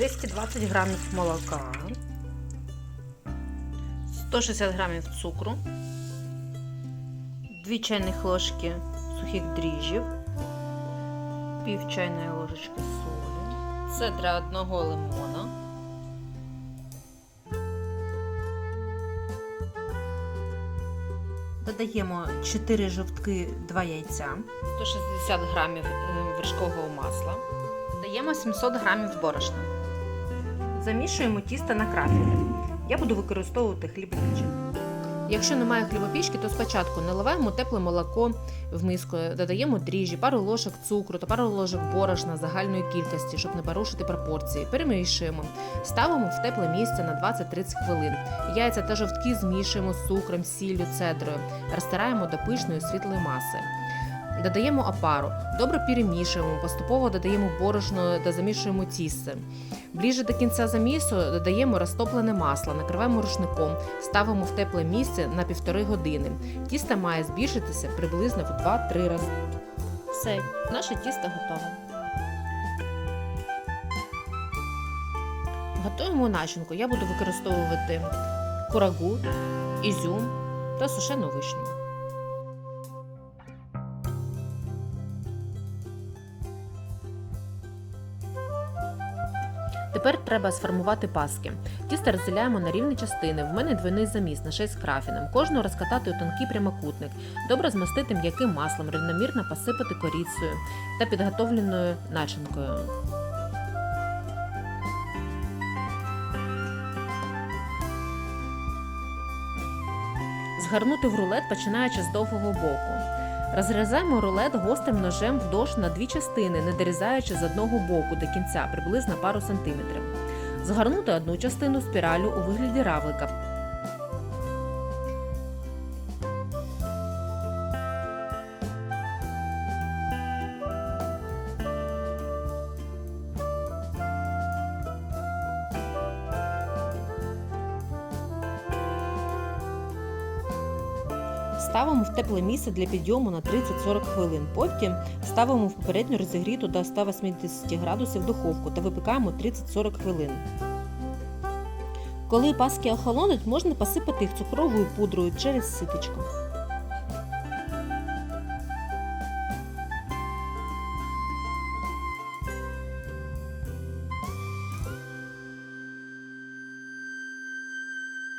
220 грамів молока, 160 грамів цукру, 2 чайних ложки сухих дріжджів, пів чайної ложечки солі, цедра одного лимона. Додаємо 4 жовтки, 2 яйця, 160 грамів е, вершкового масла. Додаємо 700 грамів борошна. Замішуємо тісто на крафелі. Я буду використовувати хлібопічку. Якщо немає хлібопічки, то спочатку наливаємо тепле молоко в миску, додаємо дріжджі, пару ложок цукру та пару ложок борошна загальної кількості, щоб не порушити пропорції. Перемішуємо, ставимо в тепле місце на 20-30 хвилин. Яйця та жовтки змішуємо з цукром, сіллю, цедрою, розтираємо до пишної світлої маси. Додаємо опару, добре перемішуємо, поступово додаємо борошно та замішуємо тісто. Ближче до кінця замісу додаємо розтоплене масло, накриваємо рушником, ставимо в тепле місце на півтори години. Тісто має збільшитися приблизно в 2-3 рази. Все, наше тісто готове. Готуємо начинку. Я буду використовувати курагу, ізюм та сушену вишню. Тепер треба сформувати паски. Тісто розділяємо на рівні частини. В мене двойний заміс на 6 крафіном. Кожну розкатати у тонкий прямокутник. Добре змастити м'яким маслом, рівномірно посипати корицею та підготовленою начинкою. Згорнути в рулет починаючи з довгого боку. Розрізаємо рулет гострим ножем вдовж на дві частини, не дорізаючи з одного боку до кінця, приблизно пару сантиметрів. Згорнути одну частину спіралю у вигляді равлика. Ставимо в тепле місце для підйому на 30-40 хвилин. Потім ставимо в попередньо розігріту до 180 градусів духовку та випікаємо 30-40 хвилин. Коли паски охолонуть, можна посипати їх цукровою пудрою через ситочку.